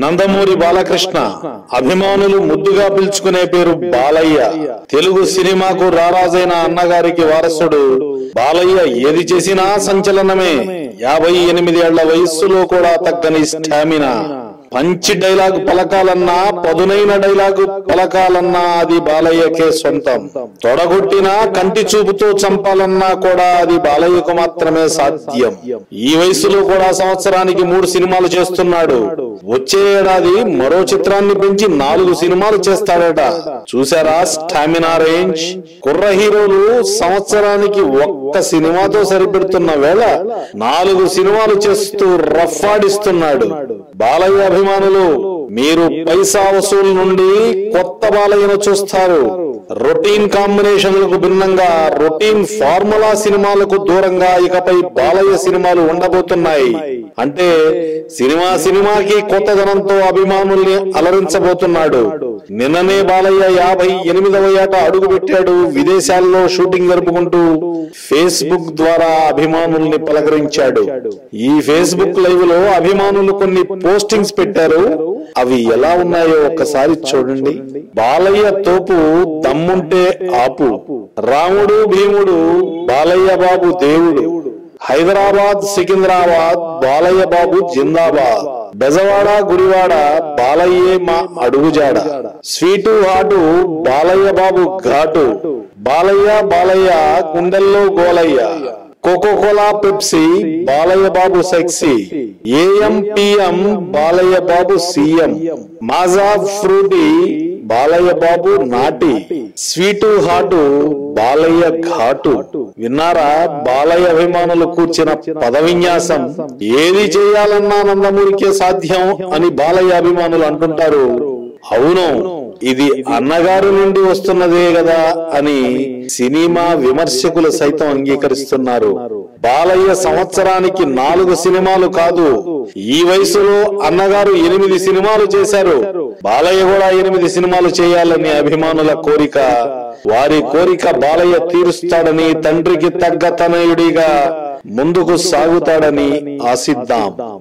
నందమూరి బాలకృష్ణ అభిమానులు ముద్దుగా పిలుచుకునే పేరు బాలయ్య. తెలుగు సినిమాకు రారాజైన అన్నగారికి వారసుడు బాలయ్య ఏది చేసినా సంచలనమే. యాభై ఎనిమిది ఏళ్ళ వయస్సులో కూడా తగ్గని స్టామినా. పంచి డైలాగ్ పలకాలన్నా పదునైన డైలాగు పలకాలన్నా అది బాలయ్యకే సొంతం. తొడగొట్టినా కంటి చూపుతో చంపాలన్నా కూడా అది బాలయ్యకు మాత్రమే సాధ్యం. ఈ వయసులో కూడా సంవత్సరానికి మూడు సినిమాలు చేస్తున్నాడు. వచ్చే ఏడాది మరో చిత్రాన్ని పెంచి నాలుగు సినిమాలు చేస్తాడట. చూసారా స్టామినా రేంజ్? కుర్ర హీరోలు సంవత్సరానికి ఒక్క సినిమాతో సరిపెడుతున్న వేళ నాలుగు సినిమాలు చేస్తూ రఫ్ ఆడిస్తున్నాడు. బాలయ్య అభిమానులు మీరు పైసా వసూలు నుండి కొత్త బాలయ్యను చూస్తారు. రొటీన్ కాంబినేషన్లకు భిన్నంగా రొటీన్ ఫార్ములా సినిమాలకు దూరంగా ఇకపై బాలయ్య సినిమాలు ఉండబోతున్నాయి. అంటే సినిమా సినిమాకి కొత్తదనంతో అభిమానుల్ని అలరించబోతున్నాడు. నిన్ననే బాలయ్య యాభై ఎనిమిదవ ఏట అడుగు పెట్టాడు విదేశాల్లో షూటింగ్ జరుపుకుంటూ ఫేస్బుక్ ద్వారా అభిమానుల్ని పలకరించాడు. ఈ ఫేస్బుక్ లైవ్లో అభిమానులు కొన్ని పోస్టింగ్స్ పెట్టారు. అవి ఎలా ఉన్నాయో ఒక్కసారి చూడండి. బాలయ్య తోపు దమ్ముంటే ఆపు. రాముడు భీముడు బాలయ్య బాబు దేవుడు. హైదరాబాద్ సికింద్రాబాద్ బాలయ్య బాబు జిందాబాద్. బెజవాడ గుడివాడ బాలయ్యే మా అడుగుజాడ. స్వీటు హాటు బాలయ్య బాబు ఘాటు. బాలయ్య బాలయ్య గుండెల్లో గోలయ్య. Coca Cola Pepsi Balayya Babu sexy AM PM Balayya Babu CM Maaza Frooti Balayya Babu naughty sweet hot Balayya ఘాటు విన్నారా? బాలయ్య అభిమానులు కూర్చిన పద విన్యాసం ఏది చేయాలన్నా నందమూరికే సాధ్యం అని బాలయ్య అభిమానులు అంటుంటారు. అవును. ఇది అన్నగారి నుండి వస్తున్నదే కదా అని సినిమా విమర్శకులు సైతం అంగీకరిస్తున్నారు. బాలయ్య సంవత్సరానికి నాలుగు సినిమాలు కాదు ఈ వయసులో అన్నగారు ఎనిమిది సినిమాలు చేశారు. బాలయ్య కూడా ఎనిమిది సినిమాలు చేయాలని అభిమానుల కోరిక. వారి కోరిక బాలయ్య తీరుస్తాడని తండ్రికి తగ్గ తనయుడిగా ముందుకు సాగుతాడని ఆశిద్దాం.